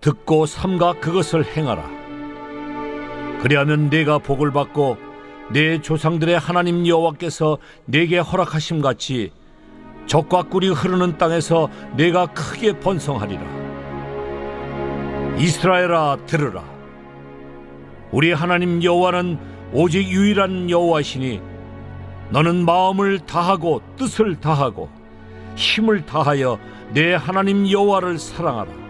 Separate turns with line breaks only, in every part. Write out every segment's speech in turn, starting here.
듣고 삼가 그것을 행하라. 그리하면 내가 복을 받고 내 조상들의 하나님 여호와께서 내게 허락하심 같이 적과 꿀이 흐르는 땅에서 내가 크게 번성하리라. 이스라엘아 들으라. 우리 하나님 여호와는 오직 유일한 여호와시니 너는 마음을 다하고 뜻을 다하고 힘을 다하여 내 하나님 여호와를 사랑하라.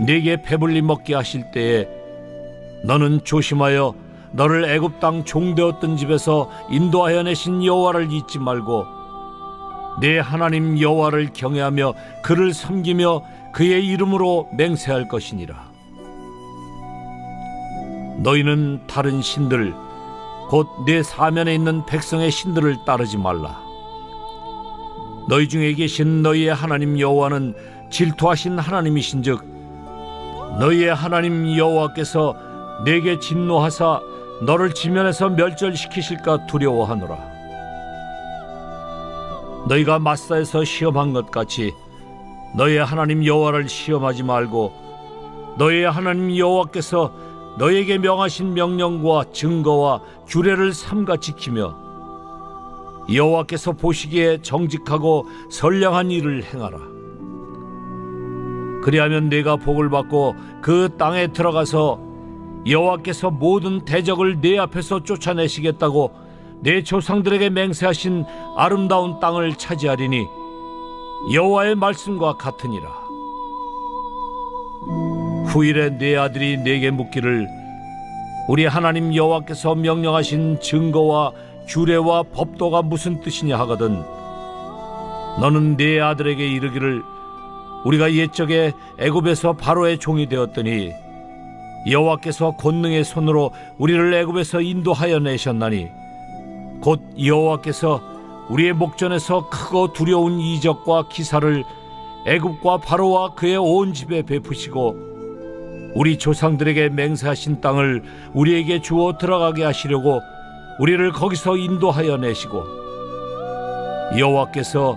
네게 배불리 먹게 하실 때에 너는 조심하여 너를 애굽 땅 종되었던 집에서 인도하여 내신 여호와를 잊지 말고 내 하나님 여호와를 경외하며 그를 섬기며 그의 이름으로 맹세할 것이니라. 너희는 다른 신들 곧내 사면에 있는 백성의 신들을 따르지 말라. 너희 중에 계신 너희의 하나님 여호와는 질투하신 하나님이신즉 너희의 하나님 여호와께서 내게 진노하사 너를 지면에서 멸절시키실까 두려워하노라. 너희가 마사에서 시험한 것 같이 너희의 하나님 여호와를 시험하지 말고 너희의 하나님 여호와께서 너희에게 명하신 명령과 증거와 규례를 삼가 지키며 여호와께서 보시기에 정직하고 선량한 일을 행하라. 그리하면 내가 복을 받고 그 땅에 들어가서 여호와께서 모든 대적을 내 앞에서 쫓아내시겠다고 내 조상들에게 맹세하신 아름다운 땅을 차지하리니 여호와의 말씀과 같으니라. 후일에 내 아들이 내게 묻기를 우리 하나님 여호와께서 명령하신 증거와 규례와 법도가 무슨 뜻이냐 하거든 너는 네 아들에게 이르기를 우리가 옛적에 애굽에서 바로의 종이 되었더니 여호와께서 권능의 손으로 우리를 애굽에서 인도하여 내셨나니 곧 여호와께서 우리의 목전에서 크고 두려운 이적과 기사를 애굽과 바로와 그의 온 집에 베푸시고 우리 조상들에게 맹세하신 땅을 우리에게 주어 들어가게 하시려고 우리를 거기서 인도하여 내시고 여호와께서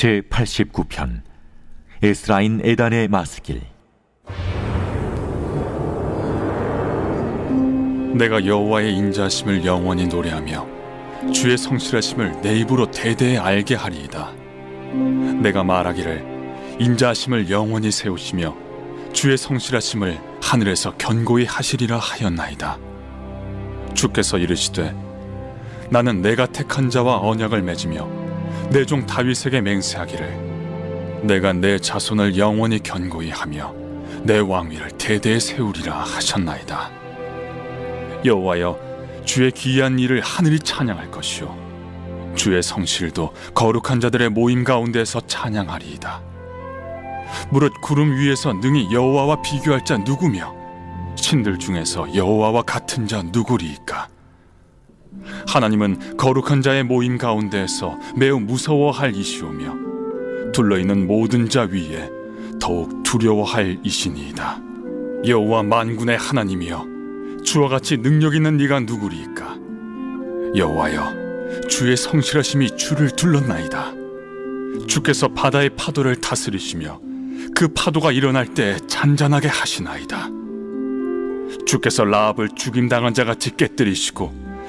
제 89편 에스라인 에단의 마스길
내가 여호와의 인자하심을 영원히 노래하며 주의 성실하심을 내 입으로 대대에 알게 하리이다. 내가 말하기를 인자하심을 영원히 세우시며 주의 성실하심을 하늘에서 견고히 하시리라 하였나이다. 주께서 이르시되 나는 내가 택한 자와 언약을 맺으며 내 종 다윗에게 맹세하기를 내가 내 자손을 영원히 견고히 하며 내 왕위를 대대에 세우리라 하셨나이다. 여호와여, 주의 기이한 일을 하늘이 찬양할 것이요 주의 성실도 거룩한 자들의 모임 가운데서 찬양하리이다. 무릇 구름 위에서 능히 여호와와 비교할 자 누구며 신들 중에서 여호와와 같은 자 누구리이까? 하나님은 거룩한 자의 모임 가운데에서 매우 무서워할 이시오며 둘러 있는 모든 자 위에 더욱 두려워할 이시니이다. 여호와 만군의 하나님이여 주와 같이 능력 있는 네가 누구리이까? 여호와여 주의 성실하심이 주를 둘렀나이다. 주께서 바다의 파도를 다스리시며 그 파도가 일어날 때 잔잔하게 하시나이다. 주께서 라합을 죽임 당한 자 같이 깨뜨리시고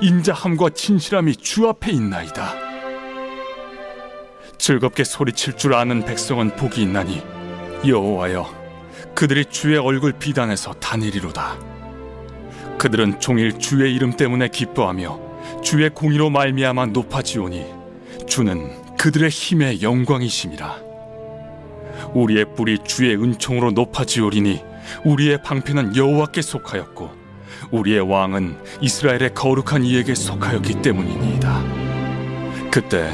인자함과 진실함이 주 앞에 있나이다. 즐겁게 소리칠 줄 아는 백성은 복이 있나니 여호와여 그들이 주의 얼굴 비단에서 다니리로다. 그들은 종일 주의 이름 때문에 기뻐하며 주의 공의로 말미암아 높아지오니 주는 그들의 힘의 영광이심이라. 우리의 뿔이 주의 은총으로 높아지오리니 우리의 방패는 여호와께 속하였고 우리의 왕은 이스라엘의 거룩한 이에게 속하였기 때문이니이다. 그때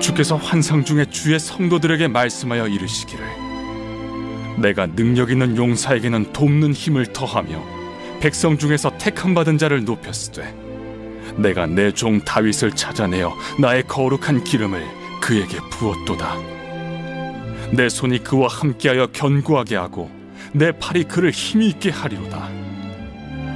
주께서 환상 중에 주의 성도들에게 말씀하여 이르시기를 내가 능력 있는 용사에게는 돕는 힘을 더하며 백성 중에서 택함 받은 자를 높였으되 내가 내 종 다윗을 찾아내어 나의 거룩한 기름을 그에게 부었도다. 내 손이 그와 함께하여 견고하게 하고 내 팔이 그를 힘이 있게 하리로다.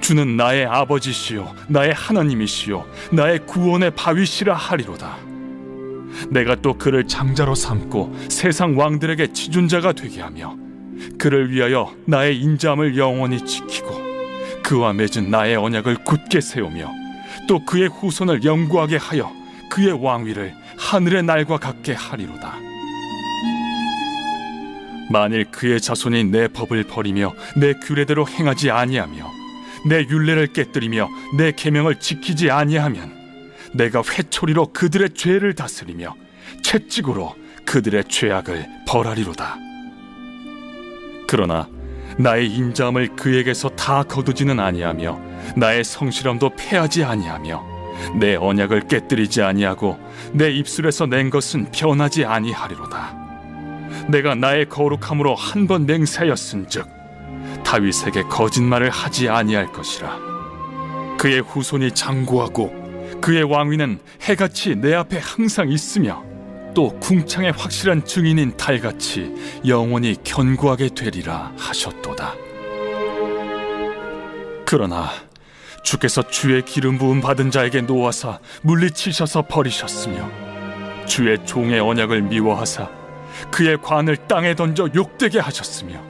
주는 나의 아버지시요 나의 하나님이시요 나의 구원의 바위시라 하리로다. 내가 또 그를 장자로 삼고 세상 왕들에게 지존자가 되게 하며 그를 위하여 나의 인자함을 영원히 지키고 그와 맺은 나의 언약을 굳게 세우며 또 그의 후손을 영구하게 하여 그의 왕위를 하늘의 날과 같게 하리로다. 만일 그의 자손이 내 법을 버리며 내 규례대로 행하지 아니하며 내 율례를 깨뜨리며 내 계명을 지키지 아니하면 내가 회초리로 그들의 죄를 다스리며 채찍으로 그들의 죄악을 벌하리로다. 그러나 나의 인자함을 그에게서 다 거두지는 아니하며 나의 성실함도 패하지 아니하며 내 언약을 깨뜨리지 아니하고 내 입술에서 낸 것은 변하지 아니하리로다. 내가 나의 거룩함으로 한 번 맹세하였은즉 다윗에게 거짓말을 하지 아니할 것이라. 그의 후손이 장구하고 그의 왕위는 해같이 내 앞에 항상 있으며 또 궁창의 확실한 증인인 달같이 영원히 견고하게 되리라 하셨도다. 그러나 주께서 주의 기름 부음 받은 자에게 놓아사 물리치셔서 버리셨으며 주의 종의 언약을 미워하사 그의 관을 땅에 던져 욕되게 하셨으며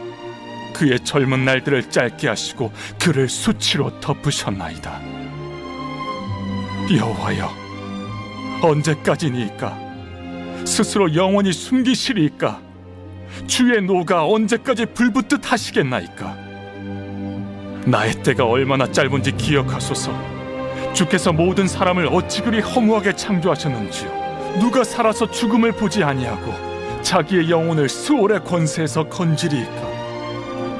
그의 젊은 날들을 짧게 하시고 그를 수치로 덮으셨나이다. 여호와여 언제까지니까? 스스로 영원히 숨기시리이까? 주의 노가 언제까지 불붙듯 하시겠나이까? 나의 때가 얼마나 짧은지 기억하소서. 주께서 모든 사람을 어찌 그리 허무하게 창조하셨는지요. 누가 살아서 죽음을 보지 아니하고 자기의 영혼을 수월의 권세에서 건지리이까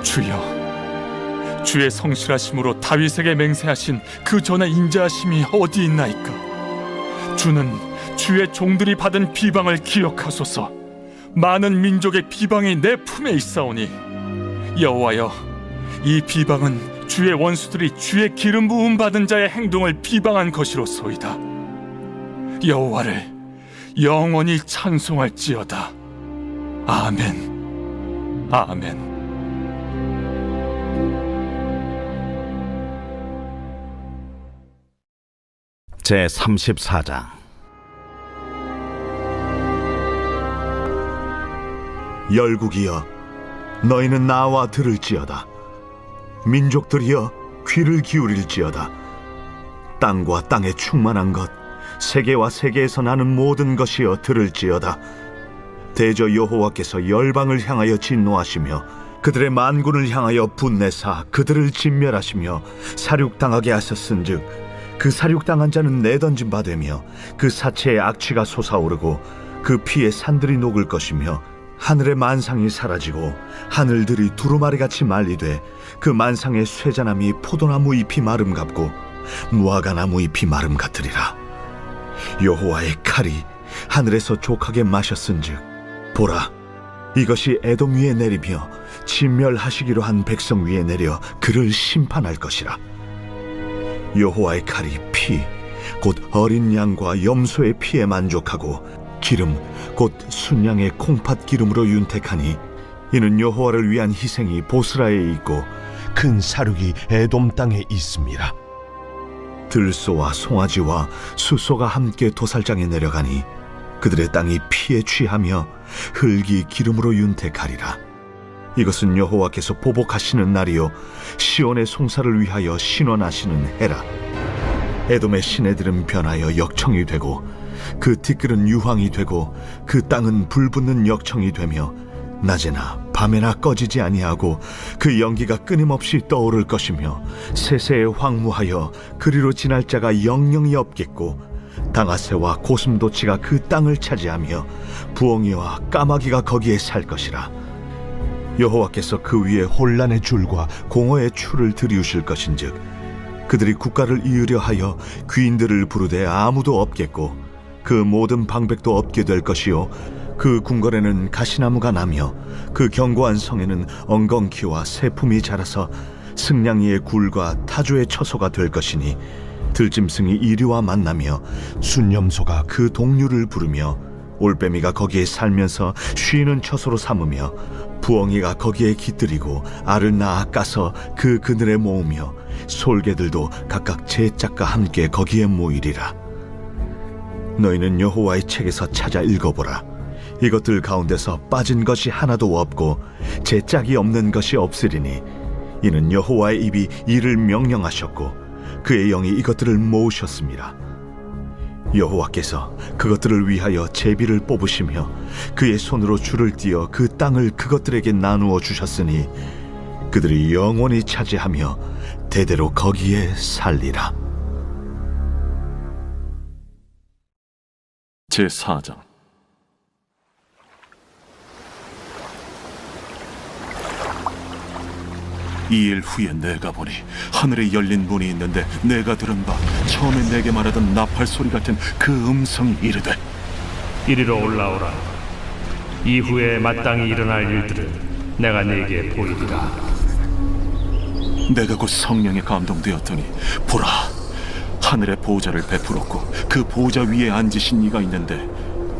주여 주의 성실하심으로 다윗에게 맹세하신 그 전의 인자하심이 어디 있나이까? 주는 주의 종들이 받은 비방을 기억하소서. 많은 민족의 비방이 내 품에 있사오니 여호와여 이 비방은 주의 원수들이 주의 기름 부음 받은 자의 행동을 비방한 것이로소이다. 여호와를 영원히 찬송할지어다. 아멘. 아멘
제 34장.
열국이여 너희는 나와 들을지어다. 민족들이여 귀를 기울일지어다. 땅과 땅에 충만한 것 세계와 세계에서 나는 모든 것이여 들을지어다. 대저 여호와께서 열방을 향하여 진노하시며 그들의 만군을 향하여 분내사 그들을 진멸하시며 사륙당하게 하셨은즉 그 사륙당한 자는 내던진 바 되며 그 사체의 악취가 솟아오르고 그 피에 산들이 녹을 것이며 하늘의 만상이 사라지고 하늘들이 두루마리같이 말리되 그 만상의 쇠자나무 포도나무 잎이 마름 같고 무화과나무 잎이 마름 같으리라. 여호와의 칼이 하늘에서 족하게 마셨은즉 보라 이것이 에돔 위에 내리며 진멸하시기로 한 백성 위에 내려 그를 심판할 것이라 여호와의 칼이 피 곧 어린 양과 염소의 피에 만족하고 기름 곧 순양의 콩팥 기름으로 윤택하니 이는 여호와를 위한 희생이 보스라에 있고 큰 사륙이 에돔 땅에 있습니다. 들소와 송아지와 수소가 함께 도살장에 내려가니 그들의 땅이 피에 취하며 흙이 기름으로 윤택하리라. 이것은 여호와께서 보복하시는 날이요 시온의 송사를 위하여 신원하시는 해라. 에돔의 시내들은 변하여 역청이 되고 그 티끌은 유황이 되고 그 땅은 불붙는 역청이 되며 낮에나 밤에나 꺼지지 아니하고 그 연기가 끊임없이 떠오를 것이며 세세에 황무하여 그리로 지날 자가 영영이 없겠고 당아새와 고슴도치가 그 땅을 차지하며 부엉이와 까마귀가 거기에 살 것이라 여호와께서 그 위에 혼란의 줄과 공허의 추를 들이우실 것인즉 그들이 국가를 이으려 하여 귀인들을 부르되 아무도 없겠고 그 모든 방백도 없게 될 것이요 그 궁궐에는 가시나무가 나며 그 견고한 성에는 엉겅퀴와 새품이 자라서 승냥이의 굴과 타조의 처소가 될 것이니 들짐승이 이리와 만나며 순염소가 그 동류를 부르며 올빼미가 거기에 살면서 쉬는 처소로 삼으며 부엉이가 거기에 깃들이고 알을 낳아 까서 그 그늘에 모으며 솔개들도 각각 제 짝과 함께 거기에 모이리라. 너희는 여호와의 책에서 찾아 읽어보라. 이것들 가운데서 빠진 것이 하나도 없고 제 짝이 없는 것이 없으리니 이는 여호와의 입이 이를 명령하셨고 그의 영이 이것들을 모으셨습니다 여호와께서 그것들을 위하여 제비를 뽑으시며 그의 손으로 줄을 띄어 그 땅을 그것들에게 나누어 주셨으니 그들이 영원히 차지하며 대대로 거기에 살리라.
제 4장 이 일 후에 내가 보니 하늘에 열린 문이 있는데 내가 들은 바 처음에 내게 말하던 나팔 소리 같은 그 음성이 이르되
이리로 올라오라. 이후에 마땅히 일어날 일들을 내가 네게 보이리라.
내가 곧 성령에 감동되었더니 보라 하늘의 보좌를 베풀었고 그 보좌 위에 앉으신 이가 있는데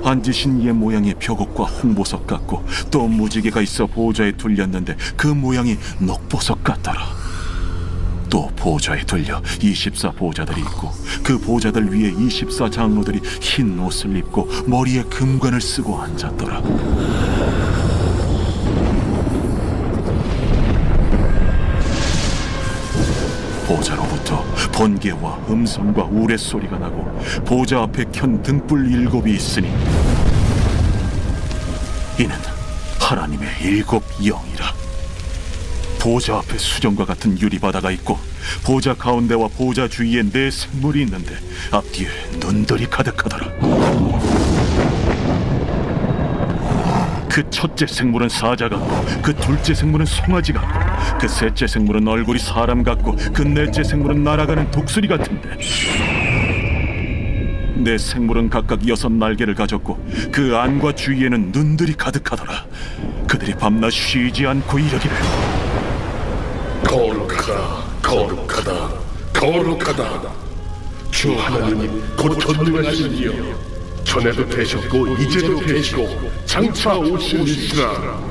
앉으신 이의 모양이 벽옥과 홍보석 같고 또 무지개가 있어 보좌에 둘렸는데 그 모양이 녹보석 같더라. 또 보좌에 둘려 24 보좌들이 있고 그 보좌들 위에 24 장로들이 흰 옷을 입고 머리에 금관을 쓰고 앉았더라 보좌로부터 번개와 음성과 우레소리가 나고 보좌 앞에 켠 등불 일곱이 있으니 이는 하나님의 일곱 영이라. 보좌 앞에 수정과 같은 유리바다가 있고 보좌 가운데와 보좌 주위에 네 생물이 있는데 앞뒤에 눈들이 가득하더라. 그 첫째 생물은 사자 같고 그 둘째 생물은 송아지 같고 그 셋째 생물은 얼굴이 사람 같고 그 넷째 생물은 날아가는 독수리 같은데. 내 생물은 각각 여섯 날개를 가졌고 그 안과 주위에는 눈들이 가득하더라. 그들이 밤낮 쉬지 않고 이러기를.
거룩하다 거룩하다 거룩하다. 주 하나님 곧 전능하신 이여 전에도 되셨고 이제도 되시고 장차 오시리시라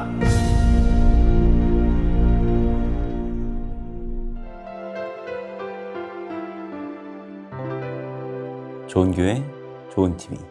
좋은 교회, 좋은 TV.